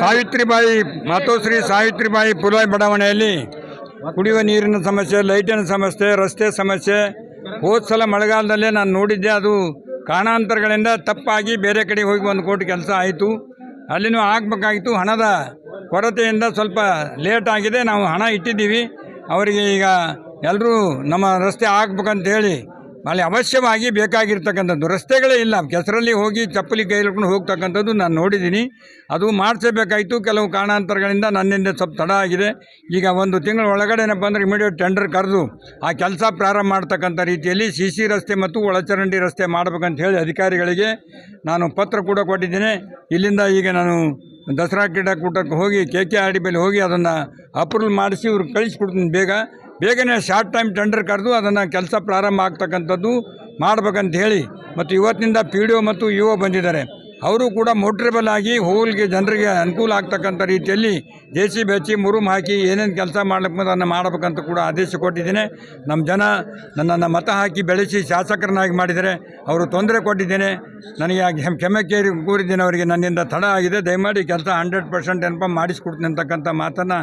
ಸಾವಿತ್ರಿಬಾಯಿ ಮಾತೋಶ್ರೀ ಸಾವಿತ್ರಿಬಾಯಿ ಪುಲಾಯ್ ಬಡಾವಣೆಯಲ್ಲಿ ಕುಡಿಯುವ ನೀರಿನ ಸಮಸ್ಯೆ, ಲೈಟಿನ ಸಮಸ್ಯೆ, ರಸ್ತೆ ಸಮಸ್ಯೆ. ಹೋದ ಸಲ ಮಳೆಗಾಲದಲ್ಲೇ ನಾನು ನೋಡಿದ್ದೆ ಅದು ಕಾರಣಾಂತರಗಳಿಂದ ತಪ್ಪಾಗಿ ಬೇರೆ ಕಡೆ ಹೋಗಿ ಒಂದು ಕೋಟಿ ಕೆಲಸ ಆಯಿತು. ಅಲ್ಲಿನೂ ಆಗಬೇಕಾಗಿತ್ತು ಹಣದ ಕೊರತೆಯಿಂದ ಸ್ವಲ್ಪ ಲೇಟ್ ಆಗಿದೆ. ನಾವು ಹಣ ಇಟ್ಟಿದ್ದೀವಿ. ಅವರಿಗೆ ಈಗ ಎಲ್ಲರೂ ನಮ್ಮ ರಸ್ತೆ ಆಗಬೇಕಂತ ಹೇಳಿ ಅಲ್ಲಿ ಅವಶ್ಯವಾಗಿ ಬೇಕಾಗಿರ್ತಕ್ಕಂಥದ್ದು ರಸ್ತೆಗಳೇ ಇಲ್ಲ. ಕೆಸರಲ್ಲಿ ಹೋಗಿ ಚಪ್ಪಲಿ ಕೈ ಹಿಡ್ಕೊಂಡು ಹೋಗ್ತಕ್ಕಂಥದ್ದು ನಾನು ನೋಡಿದ್ದೀನಿ. ಅದು ಮಾಡಿಸಬೇಕಾಯಿತು. ಕೆಲವು ಕಾರಣಾಂತರಗಳಿಂದ ನನ್ನಿಂದ ಸ್ವಲ್ಪ ತಡ ಆಗಿದೆ. ಈಗ ಒಂದು ತಿಂಗಳ ಒಳಗಡೆ ಏನಪ್ಪ ಅಂದರೆ ಇಮಿಡಿಯೇಟ್ ಟೆಂಡರ್ ಕರೆದು ಆ ಕೆಲಸ ಪ್ರಾರಂಭ ಮಾಡ್ತಕ್ಕಂಥ ರೀತಿಯಲ್ಲಿ ಸಿ ಸಿ ರಸ್ತೆ ಮತ್ತು ಒಳಚರಂಡಿ ರಸ್ತೆ ಮಾಡಬೇಕಂತ ಹೇಳಿ ಅಧಿಕಾರಿಗಳಿಗೆ ನಾನು ಪತ್ರ ಕೂಡ ಕೊಟ್ಟಿದ್ದೇನೆ. ಇಲ್ಲಿಂದ ಈಗ ನಾನು ದಸರಾ ಕ್ರೀಡಾಕೂಟಕ್ಕೆ ಹೋಗಿ ಕೆ ಕೆ ಆರ್ ಡಿ ಮೇಲೆ ಹೋಗಿ ಅದನ್ನು ಅಪ್ರೂವಲ್ ಮಾಡಿಸಿ ಇವ್ರು ಕಳಿಸ್ಕೊಡ್ತೀನಿ ಬೇಗ. ಬೇಗನೆ ಶಾರ್ಟ್ ಟೈಮ್ ಟೆಂಡರ್ ಕರೆದು ಅದನ್ನು ಕೆಲಸ ಪ್ರಾರಂಭ ಆಗ್ತಕ್ಕಂಥದ್ದು ಮಾಡ್ಬೇಕಂತ ಹೇಳಿ ಮತ್ತು ಇವತ್ತಿನಿಂದ ಪಿ ಮತ್ತು ಒ ಬಂದಿದ್ದಾರೆ. ಅವರು ಕೂಡ ಮೋಟ್ರೇಬಲ್ ಆಗಿ ಹೋಲ್ಗೆ ಜನರಿಗೆ ಅನುಕೂಲ ಆಗ್ತಕ್ಕಂಥ ರೀತಿಯಲ್ಲಿ ಜೆ ಸಿ ಬಿ ಹಚ್ಚಿ ಮುರುಮ್ ಹಾಕಿ ಏನೇನು ಕೆಲಸ ಮಾಡ್ಲಿಕ್ಕೆ ಅದನ್ನು ಮಾಡಬೇಕಂತ ಕೂಡ ಆದೇಶ ಕೊಟ್ಟಿದ್ದೇನೆ. ನಮ್ಮ ಜನ ನನ್ನನ್ನು ಮತ ಹಾಕಿ ಬೆಳೆಸಿ ಶಾಸಕರನ್ನಾಗಿ ಮಾಡಿದರೆ ಅವರು ತೊಂದರೆ ಕೊಟ್ಟಿದ್ದೇನೆ. ನನಗೆ ಕ್ಷಮೆ ಕೇರಿ ಕೂರಿದ್ದೇನೆ ಅವರಿಗೆ. ನನ್ನಿಂದ ತಡ ಆಗಿದೆ. ದಯಮಾಡಿ ಕೆಲಸ ಹಂಡ್ರೆಡ್ ಪರ್ಸೆಂಟ್ ಏನಪ್ಪ ಮಾಡಿಸ್ಕೊಡ್ತೀನಿ ಅಂತಕ್ಕಂಥ ಮಾತನ್ನು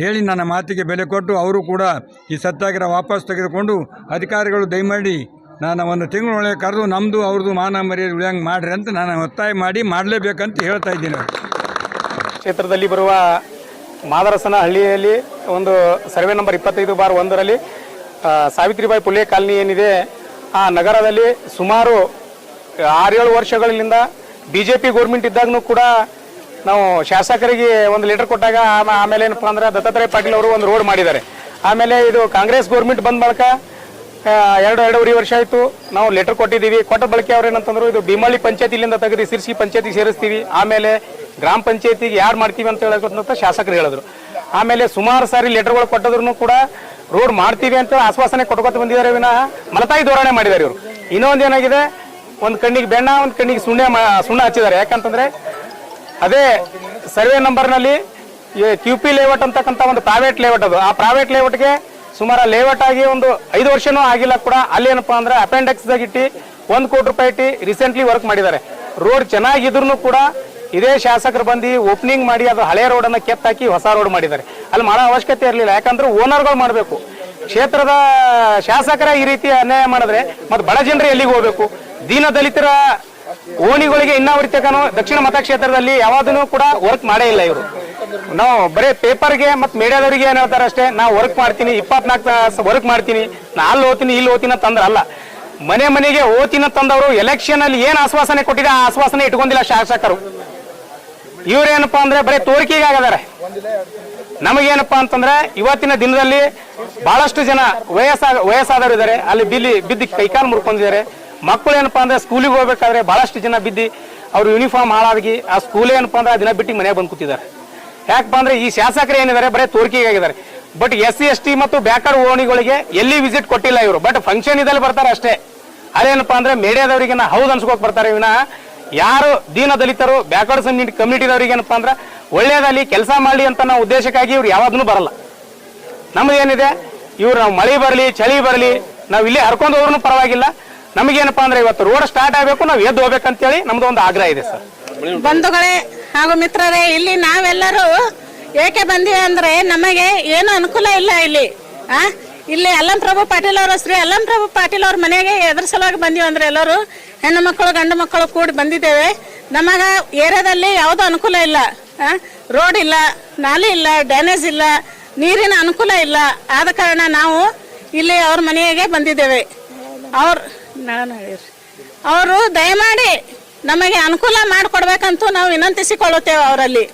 ಹೇಳಿ ನನ್ನ ಮಾತಿಗೆ ಬೆಲೆ ಕೊಟ್ಟು ಅವರು ಕೂಡ ಈ ಸತ್ಯಾಗ್ರಹ ವಾಪಸ್ ತೆಗೆದುಕೊಂಡು ಅಧಿಕಾರಿಗಳು ದಯಮಾಡಿ ನಾನು ಒಂದು ತಿಂಗಳೊಳಗೆ ಕರೆದು ನಮ್ಮದು ಅವ್ರದ್ದು ಮಾನ ಮರ್ಯಾದೆ ಉಳಿಯಂಗೆ ಮಾಡ್ರಿ ಅಂತ ನಾನು ಒತ್ತಾಯ ಮಾಡಿ ಮಾಡಲೇಬೇಕಂತ ಹೇಳ್ತಾ ಇದ್ದೀನಿ. ಕ್ಷೇತ್ರದಲ್ಲಿ ಬರುವ ಮಾದರಸನ ಹಳ್ಳಿಯಲ್ಲಿ ಒಂದು ಸರ್ವೆ ನಂಬರ್ ಇಪ್ಪತ್ತೈದು ಬಾರ್ ಒಂದರಲ್ಲಿ ಸಾವಿತ್ರಿಬಾಯಿ ಪುಲೆ ಕಾಲನಿ ಏನಿದೆ, ಆ ನಗರದಲ್ಲಿ ಸುಮಾರು ಆರೇಳು ವರ್ಷಗಳಿಂದ ಬಿ ಜೆ ಪಿ ಗೋರ್ಮೆಂಟ್ ಇದ್ದಾಗೂ ಕೂಡ ನಾವು ಶಾಸಕರಿಗೆ ಒಂದು ಲೆಟರ್ ಕೊಟ್ಟಾಗ ಆಮ- ಆಮೇಲೆ ಏನಪ್ಪ ಅಂದ್ರೆ ದತ್ತಾತ್ರೇಯ ಪಾಟೀಲ್ ಅವರು ಒಂದು ರೋಡ್ ಮಾಡಿದ್ದಾರೆ ಆಮೇಲೆ ಇದು ಕಾಂಗ್ರೆಸ್ ಗೋರ್ಮೆಂಟ್ ಬಂದ ಬಳಿಕ ಎರಡು, ಎರಡೂವರೆ ವರ್ಷ ಆಯಿತು. ನಾವು ಲೆಟರ್ ಕೊಟ್ಟಿದ್ದೀವಿ. ಕೊಟ್ಟ ಬಳಕೆ ಅವ್ರು ಏನಂತಂದ್ರು, ಇದು ಭೀಮಳ್ಳಿ ಪಂಚಾಯತಿಲಿಂದ ತೆಗೆದು ಸಿರ್ಸಿ ಪಂಚಾಯತಿಗೆ ಸೇರಿಸ್ತೀವಿ. ಆಮೇಲೆ ಗ್ರಾಮ ಪಂಚಾಯತಿಗೆ ಯಾರು ಮಾಡ್ತೀವಿ ಅಂತ ಹೇಳಕಂತ ಶಾಸಕರು ಹೇಳಿದ್ರು. ಆಮೇಲೆ ಸುಮಾರು ಸಾರಿ ಲೆಟರ್ಗಳು ಕೊಟ್ಟದ್ರು ಕೂಡ ರೋಡ್ ಮಾಡ್ತೀವಿ ಅಂತ ಆಶ್ವಾಸನೆ ಕೊಟ್ಕೊತ ಬಂದಿದ್ದಾರೆ ವಿನ ಮಲತಾಯಿ ಧೋರಣೆ ಮಾಡಿದ್ದಾರೆ ಇವರು. ಇನ್ನೊಂದು ಏನಾಗಿದೆ? ಒಂದು ಕಣ್ಣಿಗೆ ಬೆಣ್ಣ, ಒಂದು ಕಣ್ಣಿಗೆ ಸುಣ್ಣ ಸುಣ್ಣ ಹಚ್ಚಿದ್ದಾರೆ. ಯಾಕಂತಂದ್ರೆ ಅದೇ ಸರ್ವೆ ನಂಬರ್ನಲ್ಲಿ ಕ್ಯೂ ಪಿ ಲೇಔಟ್ ಅಂತಕ್ಕಂಥ ಒಂದು ಪ್ರೈವೇಟ್ ಲೇಔಟ್ ಅದು. ಆ ಪ್ರೈವೇಟ್ ಲೇಔಟ್ಗೆ ಸುಮಾರು ಲೇಔಟ್ ಆಗಿ ಒಂದು ಐದು ವರ್ಷನೂ ಆಗಿಲ್ಲ ಕೂಡ. ಅಲ್ಲಿ ಏನಪ್ಪಾ ಅಂದ್ರೆ ಅಪೆಂಡೆಕ್ಸ್ ಇಟ್ಟು ಒಂದು ಕೋಟಿ ರೂಪಾಯಿ ಇಟ್ಟು ರೀಸೆಂಟ್ಲಿ ವರ್ಕ್ ಮಾಡಿದ್ದಾರೆ. ರೋಡ್ ಚೆನ್ನಾಗಿದ್ರು ಕೂಡ ಇದೇ ಶಾಸಕರು ಬಂದು ಓಪನಿಂಗ್ ಮಾಡಿ ಅದು ಹಳೆ ರೋಡನ್ನ ಕೆತ್ತಾಕಿ ಹೊಸ ರೋಡ್ ಮಾಡಿದ್ದಾರೆ. ಅಲ್ಲಿ ಮಾಡೋ ಅವಶ್ಯಕತೆ ಇರಲಿಲ್ಲ. ಯಾಕಂದ್ರೆ ಓನರ್ಗಳು ಮಾಡಬೇಕು. ಕ್ಷೇತ್ರದ ಶಾಸಕರ ಈ ರೀತಿ ಅನ್ಯಾಯ ಮಾಡಿದ್ರೆ ಮತ್ತೆ ಬಡ ಜನರು ಎಲ್ಲಿಗೆ ಹೋಗ್ಬೇಕು? ದೀನ ದಲಿತರ ಓಣಿಗಳಿಗೆ ಇನ್ನಾವರಿತಕನು ದಕ್ಷಿಣ ಮತಕ್ಷೇತ್ರದಲ್ಲಿ ಯಾವಾದೂ ಕೂಡ ವರ್ಕ್ ಮಾಡೇ ಇಲ್ಲ ಇವರು. ನಾವು ಬರೀ ಪೇಪರ್ಗೆ ಮತ್ತೆ ಮೀಡಿಯಾದವರಿಗೆ ಏನ್ ಹೇಳ್ತಾರೆ ಅಷ್ಟೇ, ನಾವು ವರ್ಕ್ ಮಾಡ್ತೀನಿ ಇಪ್ಪತ್ನಾಲ್ಕು ವರ್ಕ್ ಮಾಡ್ತೀನಿ, ನಾ ಅಲ್ಲಿ ಓದ್ತೀನಿ, ಇಲ್ಲಿ ಓದ್ತೀನಿ ಅಂತಂದ್ರೆ ಅಲ್ಲ. ಮನೆ ಮನೆಗೆ ಓತಿನ ತಂದವರು ಎಲೆಕ್ಷನ್ ಅಲ್ಲಿ ಏನ್ ಆಶ್ವಾಸನೆ ಕೊಟ್ಟಿದೆ, ಆ ಆಶ್ವಾಸನೆ ಇಟ್ಕೊಂಡಿಲ್ಲ ಶಾಸಕರು. ಇವ್ರೇನಪ್ಪ ಅಂದ್ರೆ ಬರೀ ತೋರಿಕೆಗೆ ಆಗದಾರೆ. ನಮಗೇನಪ್ಪಾ ಅಂತಂದ್ರೆ ಇವತ್ತಿನ ದಿನದಲ್ಲಿ ಬಹಳಷ್ಟು ಜನ ವಯಸ್ಸಾದ ವಯಸ್ಸಾದವರು ಇದ್ದಾರೆ ಅಲ್ಲಿ ಬಿಲ್ಲಿ, ಬಿದ್ದು ಕೈಕಾಲು ಮುರ್ಕೊಂಡಿದ್ದಾರೆ. ಮಕ್ಕಳು ಏನಪ್ಪಾ ಅಂದ್ರೆ ಸ್ಕೂಲಿಗೆ ಹೋಗ್ಬೇಕಾದ್ರೆ ಬಹಳಷ್ಟು ಜನ ಬಿದ್ದು, ಅವ್ರ ಯೂನಿಫಾರ್ಮ್ ಹಾಳಾಗಿ, ಆ ಸ್ಕೂಲ್ ಏನಪ್ಪಾ ಅಂದ್ರೆ ದಿನ ಬಿಟ್ಟು ಮನೆಗೆ ಬಂದು ಕೂತಿದ್ದಾರೆ. ಯಾಕಪ್ಪ ಅಂದ್ರೆ ಈ ಶಾಸಕರು ಏನಿದ್ದಾರೆ? ಬರೀ ತೋರಿಕೆಗೆ ಆಗಿದ್ದಾರೆ but S C S T ಮತ್ತು ಬ್ಯಾಕರ್ ಓಣಿಗಳಿಗೆ ಎಲ್ಲಿ ವಿಸಿಟ್ ಕೊಟ್ಟಿಲ್ಲ ಇವರು. ಬಟ್ ಫಂಕ್ಷನ್ ಇದಲ್ಲಿ ಬರ್ತಾರೆ ಅಷ್ಟೇ. ಅದೇನಪ್ಪಾ ಅಂದ್ರೆ ಮೀಡಿಯಾದವರಿಗೆ ಹೌದು ಅನ್ಸ್ಕೋಕ್ ಬರ್ತಾರೆ ಇವನ. ಯಾರು ದೀನ ದಲಿತರು ಬ್ಯಾಕ್ವರ್ಡ್ಸ್ ಕಮ್ಯುನಿಟಿದವ್ರಿಗೆ ಏನಪ್ಪಾ ಅಂದ್ರೆ ಒಳ್ಳೇದಲ್ಲಿ ಕೆಲಸ ಮಾಡಲಿ ಅಂತ ನಾವು ಉದ್ದೇಶಕ್ಕಾಗಿ ಇವ್ರು ಯಾವಾದ್ರೂ ಬರಲ್ಲ. ನಮ್ದೇನಿದೆ? ಇವ್ರು ನಾವು ಮಳೆ ಬರಲಿ, ಚಳಿ ಬರಲಿ, ನಾವು ಇಲ್ಲಿ ಹರ್ಕೊಂಡು ಹೋದ್ರೂ ಪರವಾಗಿಲ್ಲ. ನಮಗೇನಪ್ಪಾ ಅಂದ್ರೆ ಇವತ್ತು ರೋಡ್ ಸ್ಟಾರ್ಟ್ ಆಗಬೇಕು, ನಾವು ಎದ್ದು ಹೋಗ್ಬೇಕಂತೇಳಿ ನಮ್ದು ಒಂದು ಆಗ್ರಹ ಇದೆ ಸರ್. ಬಂಧುಗಳೇ ಹಾಗೂ ಮಿತ್ರರೇ, ಇಲ್ಲಿ ನಾವೆಲ್ಲರೂ ಏಕೆ ಬಂದಿವೆ ಅಂದ್ರೆ ನಮಗೆ ಏನು ಅನುಕೂಲ ಇಲ್ಲ ಇಲ್ಲಿ. ಆ? ಇಲ್ಲಿ ಅಲ್ಲಂ ಪ್ರಭು ಪಾಟೀಲ್ ಅವರ ಶ್ರೀ ಅಲ್ಲಂ ಪ್ರಭು ಪಾಟೀಲ್ ಅವ್ರ ಮನೆಗೆ ಎದ್ರ ಸಲುವಾಗಿ ಬಂದೀವಿ ಅಂದ್ರೆ ಎಲ್ಲರೂ ಹೆಣ್ಣು ಮಕ್ಕಳು, ಗಂಡು ಮಕ್ಕಳು ಕೂಡಿ ಬಂದಿದ್ದೇವೆ. ನಮಗ ಏರಿಯಾದಲ್ಲಿ ಯಾವುದೂ ಅನುಕೂಲ ಇಲ್ಲ. ರೋಡ್ ಇಲ್ಲ, ನಾಲಿ ಇಲ್ಲ, ಡ್ಯಾನೇಜ್ ಇಲ್ಲ, ನೀರಿನ ಅನುಕೂಲ ಇಲ್ಲ. ಆದ ಕಾರಣ ನಾವು ಇಲ್ಲಿ ಅವ್ರ ಮನೆಗೆ ಬಂದಿದ್ದೇವೆ. ಅವ್ರ ಅವರು ದಯಮಾಡಿ ನಮಗೆ ಅನುಕೂಲ ಮಾಡಿಕೊಡ್ಬೇಕಂತೂ ನಾವು ವಿನಂತಿಸಿಕೊಳ್ಳುತ್ತೇವೆ ಅವರಲ್ಲಿ.